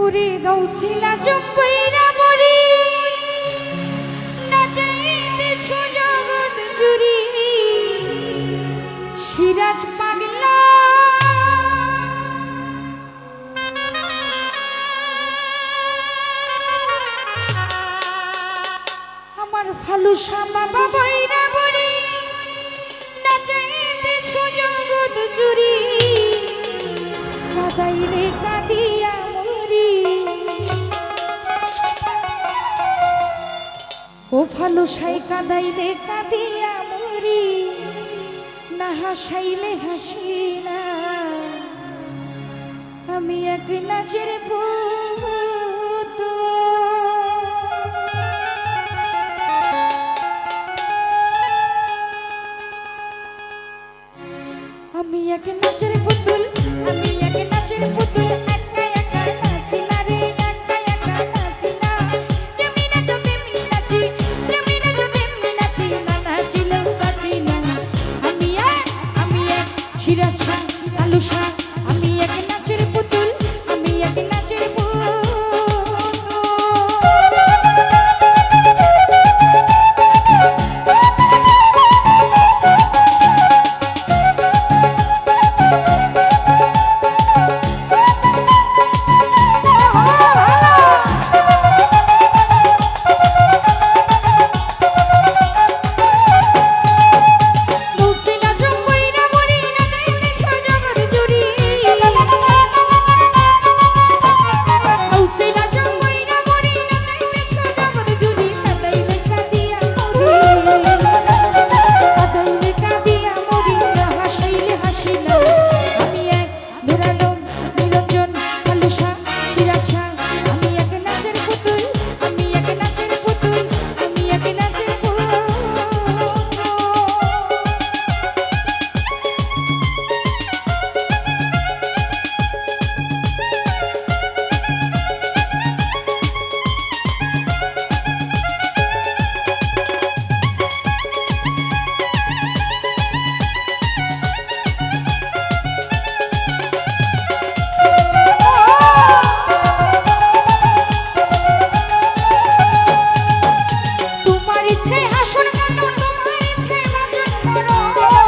গৌসিলা চুপইরা মরি। নাচাইতেছ জগৎ জুড়ি সিরাজ পাগলা। আমার ফালুসা বাবা বইরা বড়ি নাচাইতেছ জগৎ জুড়ি কাদাই ও ফালুসাই কাদাই রে কাদিয়া মরি, না হাসাইলে হাসি না। আমি এক নাচের আমি এক নাচের সিরাজ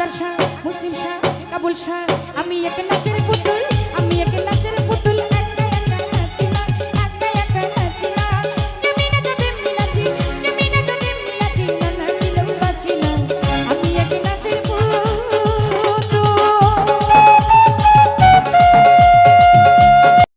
মাস্টার শাহ মুসলিম শাহ কাবুল শাহ আমি এক নাচের পুতুল আমি এক নাচের পুতুল।